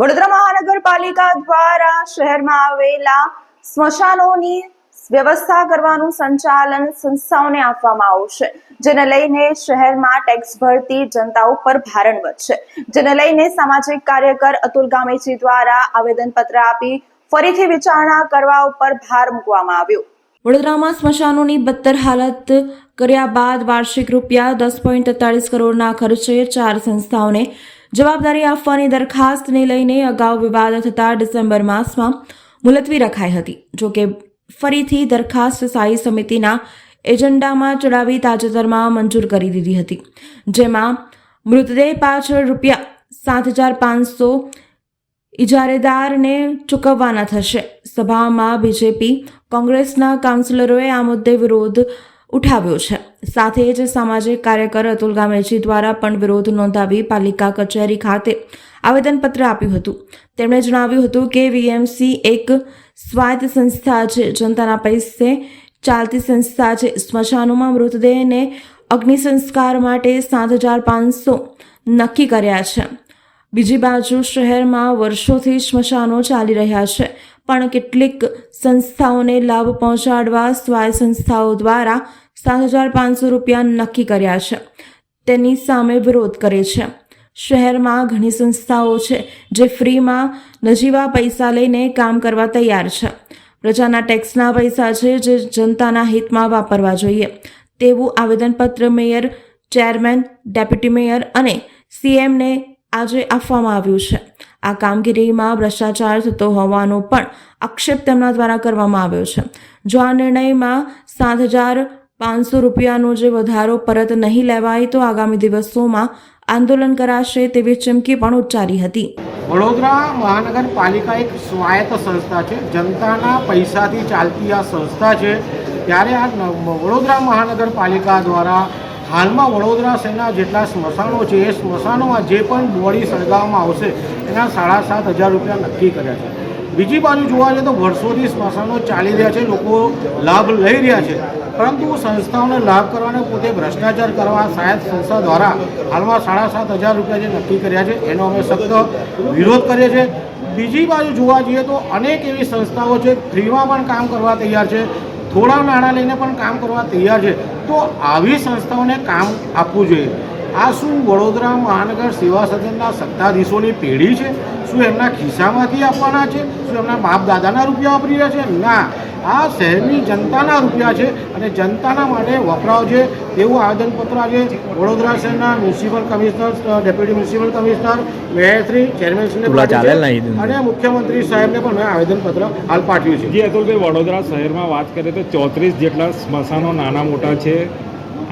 વડોદરા મહાનગરપાલિકા દ્વારા શહેરમાં આવેલા સ્મશાનોની વ્યવસ્થા કરવાનું સંચાલન સંસ્થાઓને આપવામાં આવશે. જેને લઈને શહેરમાં ટેક્સ ભરતી જનતા ઉપર ભારણ વધશે. જેને લઈને સામાજિક કાર્યકર અતુલ ગામેજી દ્વારા આવેદનપત્ર આપી ફરીથી વિચારણા કરવા ઉપર ભાર મૂકવામાં આવ્યો. વડોદરામાં સ્મશાનોની બદતર હાલત કર્યા બાદ વાર્ષિક રૂપિયા દસ પોઈન્ટ કરોડના ખર્ચે ચાર સંસ્થાઓને જવાબદારી આપવાની દરખાસ્તને લઈને અગાઉ વિવાદ થતા ડિસેમ્બર માસમાં મુલતવી રખાઈ હતી. જોકે ફરીથી દરખાસ્ત સ્થાયી સમિતિના એજન્ડામાં ચડાવી તાજેતરમાં મંજૂર કરી દીધી હતી. જેમાં મૃતદેહ પાછળ રૂપિયા સાત હજાર પાંચસો ઇજારેદારને ચૂકવવાના થશે. સભામાં બીજેપી કોંગ્રેસના કાઉન્સિલરોએ આ મુદ્દે વિરોધ ઉઠાવ્યો છે. સાથે જ સામાજિક કાર્યકર અતુલ ગામેજી દ્વારા પણ વિરોધ નોંધાવી પાલિકા કચેરી ખાતે આવેદનપત્ર આપ્યું હતું. તેમણે જણાવ્યું હતું કે વીએમસી એક સ્વાયત્ત સંસ્થા છે. જનતાના પૈસે ચાલતી સંસ્થા છે. સ્મશાનોમાં મૃતદેહને અગ્નિ સંસ્કાર માટે સાત હજાર પાંચસો નક્કી કર્યા છે. બીજી બાજુ શહેરમાં વર્ષોથી સ્મશાનો ચાલી રહ્યા છે, પણ કેટલીક સંસ્થાઓને લાભ પહોંચાડવા સ્વાય સંસ્થાઓ દ્વારા સાત હજાર પાંચસો રૂપિયા નક્કી કર્યા છે. તેની સામે વિરોધ કરે છે. શહેરમાં ઘણી સંસ્થાઓ છે જે ફ્રીમાં નજીવા પૈસા લઈને કામ કરવા તૈયાર છે. પ્રજાના ટેક્સના પૈસા છે જે જનતાના હિતમાં વાપરવા જોઈએ. તેવું આવેદનપત્ર મેયર, ચેરમેન, ડેપ્યુટી મેયર અને સીએમને આજે આપવામાં આવ્યું છે. આ કામગીરીમાં ભ્રષ્ટાચાર થતો હોવાનો પણ આક્ષેપ તેમના દ્વારા કરવામાં આવ્યો છે. જો આ નિર્ણયમાં સાત હજાર પાંચસો રૂપિયાનો જે વધારો પરત નહીં લેવાય તો આગામી દિવસોમાં આંદોલન કરાશે તેવી ચીમકી પણ ઉચ્ચારી હતી. વડોદરા મહાનગરપાલિકા એક સ્વાયત્ત સંસ્થા છે. જનતાના પૈસાથી ચાલતી આ સંસ્થા છે. ત્યારે આ વડોદરા મહાનગરપાલિકા દ્વારા હાલમાં વડોદરા શહેરના જેટલા સ્મશાનો છે, એ સ્મશાનોમાં જે પણ બોડી સળગાવવામાં આવશે, એના સાડા સાત હજાર રૂપિયા નક્કી કર્યા છે. બીજી બાજુ જોવા જઈએ તો વર્ષોથી સ્મશાનો ચાલી રહ્યા છે, લોકો લાભ લઈ રહ્યા છે. પરંતુ સંસ્થાઓને લાભ કરવાને પોતે ભ્રષ્ટાચાર કરવા સાયદ સંસ્થા દ્વારા હાલમાં સાડા સાત હજાર રૂપિયા જે નક્કી કર્યા છે, એનો અમે સખ્ત વિરોધ કરીએ છીએ. બીજી બાજુ જોવા જઈએ તો અનેક એવી સંસ્થાઓ છે, ફ્રીમાં પણ કામ કરવા તૈયાર છે. થોડા નાણાં લઈને પણ કામ કરવા તૈયાર છે. તો આવી સંસ્થાઓને કામ આપવું જોઈએ. આ શું વડોદરા મહાનગર સેવા સદનના સત્તાધીશોની પેઢી છે? શું એમના ખિસ્સામાંથી આપવાના છે? શું એમના બાપ દાદાના રૂપિયા વાપરી રહ્યા છે? ના. આ શહેરની જનતાના રૂપિયા છે અને જનતાના માટે વપરાવજે તેવું આવેદનપત્ર આજે વડોદરા શહેરના municipal commissioner deputy municipal commissioner મેયરશ્રી ચેરમેનશ્રીને અને મુખ્યમંત્રી સાહેબને પણ મેં આવેદનપત્ર હાલ પાઠવ્યું છે. જી અતુલભાઈ વડોદરા શહેરમાં વાત કરીએ તો ચોત્રીસ જેટલા સ્મશાનો નાના મોટા છે.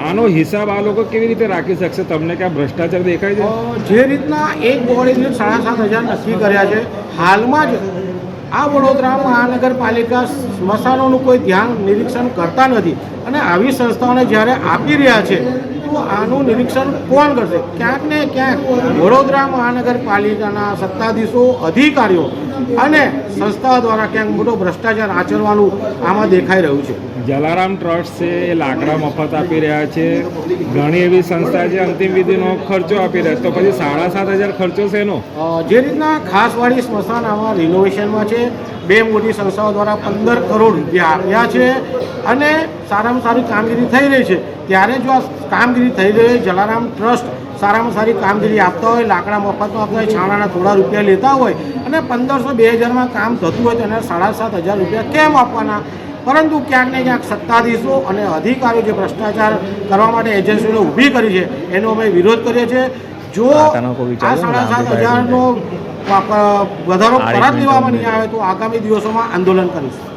આનો હિસાબ આ લોકો કેવી રીતે રાખી શકશે? તમને ક્યાં ભ્રષ્ટાચાર દેખાય છે? જે રીતના એક બોડીને સાડા સાત હજાર નક્કી કર્યા છે હાલમાં જ આ વડોદરા મહાનગરપાલિકા સ્મશાનોનું કોઈ ધ્યાન નિરીક્ષણ કરતા નથી. અને આવી સંસ્થાઓને જ્યારે આપી રહ્યા છે તો આનું નિરીક્ષણ કોણ કરશે? ક્યાંક ને ક્યાંક વડોદરા મહાનગરપાલિકાના સત્તાધીશો અધિકારીઓ અને સંસ્થાઓ દ્વારા ક્યાંક મોટો ભ્રષ્ટાચાર આચરવાનું આમાં દેખાઈ રહ્યું છે. જલારામ ટ્રસ્ટ છે એ લાકડા મફત આપી રહ્યા છે. ઘણી એવી સંસ્થા છે અંતિમ વિધિનો ખર્ચો આપી રહ્યા છે. તો પછી સાડા સાત હજાર ખર્ચો છે એનો? જે રીતના ખાસવાડી સ્મશાન આમાં રિનોવેશનમાં છે બે મોટી સંસ્થાઓ દ્વારા પંદર કરોડ રૂપિયા આપ્યા છે અને સારામાં સારી કામગીરી થઈ રહી છે. ત્યારે જો આ કામગીરી થઈ રહી હોય, જલારામ ટ્રસ્ટ સારામાં સારી કામગીરી આપતા હોય, લાકડા મફતમાં આપતા હોય, છાણાના થોડા રૂપિયા લેતા હોય અને પંદરસો બે હજારમાં કામ થતું હોય તો એને સાડા સાત હજાર રૂપિયા કેમ આપવાના? પરંતુ ક્યાંક ને ક્યાંક સત્તાધીશો અને અધિકારીઓ જે ભ્રષ્ટાચાર કરવા માટે એજન્સીઓને ઊભી કરી છે, એનો અમે વિરોધ કરીએ છીએ. જો આ સાડા સાત હજારનો વધારો પરત લેવામાં નહીં આવે તો આગામી દિવસોમાં આંદોલન કરીશું.